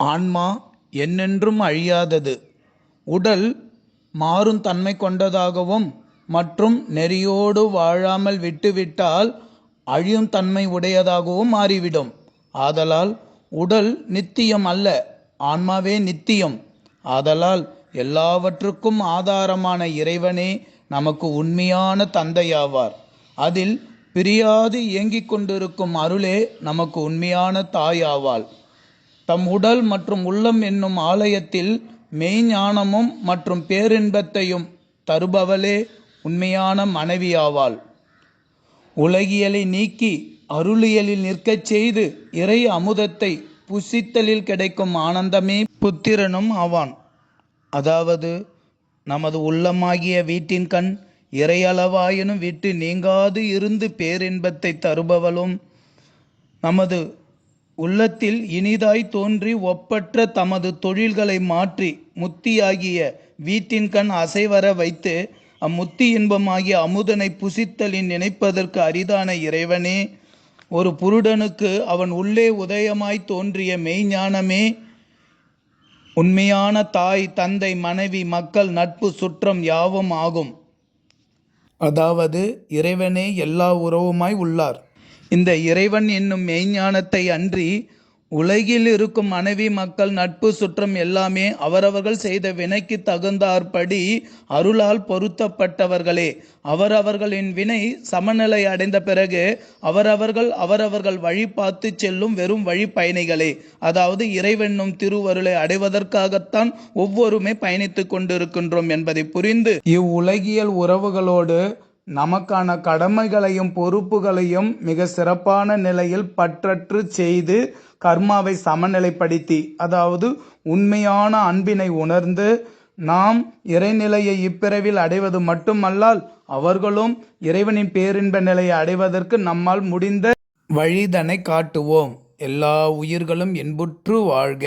ஆன்மா என்னென்றும் அழியாதது. உடல் மாறும் தன்மை கொண்டதாகவும் மற்றும் நெறியோடு வாழாமல் விட்டுவிட்டால் அழியும் தன்மை உடையதாகவும் மாறிவிடும். ஆதலால் உடல் நித்தியம் அல்ல ஆன்மாவே நித்தியம். ஆதலால் எல்லாவற்றுக்கும் ஆதாரமான இறைவனே நமக்கு உண்மையான தந்தையாவார். அதில் பிரியாது இயங்கிக் கொண்டிருக்கும் அருளே நமக்கு உண்மையான தாயாவாள். தம் உடல் மற்றும் உள்ளம் என்னும் ஆலயத்தில் மெய்ஞானமும் மற்றும் பேரின்பத்தையும் தருபவளே உண்மையான மனைவியாவாள். உலகியலை நீக்கி அருளியலில் நிற்கச் செய்து இறை அமுதத்தை புசித்தலில் கிடைக்கும் ஆனந்தமே புத்திரனும் ஆவான். அதாவது நமது உள்ளமாகிய வீட்டின் கண் இறையளவாயினும் விட்டு நீங்காது இருந்து பேரின்பத்தை தருபவளும் நமது உள்ளத்தில் இனிதாய் தோன்றி ஒப்பற்ற தமது தொழில்களை மாற்றி முத்தியாகிய வீட்டின்கண் அசைவர வைத்து அம்முத்தி இன்பமாகிய அமுதனை புசித்தலின் நினைப்பதற்கு அரிதான இறைவனே ஒரு புருடனுக்கு அவன் உள்ளே உதயமாய் தோன்றிய மெய்ஞானமே உண்மையான தாய் தந்தை மனைவி மக்கள் நட்பு சுற்றம் யாவும் ஆகும். அதாவது இறைவனே எல்லா உறவுமாய் உள்ளார். இந்த இறைவன் என்னும் மெய்ஞானத்தை அன்றி உலகில் இருக்கும் மனைவி மக்கள் நட்பு சுற்றம் எல்லாமே அவரவர்கள் செய்த வினைக்கு தகுந்தாற்படி அருளால் பொருத்தப்பட்டவர்களே. அவரவர்களின் வினை சமநிலை அடைந்த பிறகு அவரவர்கள் அவரவர்கள் வழி பார்த்துச் செல்லும் வெறும் வழி பயணிகளே. அதாவது இறைவென்னும் திருவருளை அடைவதற்காகத்தான் ஒவ்வொருமே பயணித்துக் கொண்டிருக்கின்றோம் என்பதை புரிந்து இவ்வுலகியல் உறவுகளோடு நமக்கான கடமைகளையும் பொறுப்புகளையும் மிக சிறப்பான நிலையில் பற்றற்று செய்து கர்மாவை சமநிலைப்படுத்தி அதாவது உண்மையான அன்பினை உணர்ந்து நாம் இறைநிலையை இப்பிறவில் அடைவது மட்டுமல்லால் அவர்களும் இறைவனின் பேரின்ப நிலையை அடைவதற்கு நம்மால் முடிந்த வழிதனை காட்டுவோம். எல்லா உயிர்களும் இன்புற்று வாழ்க.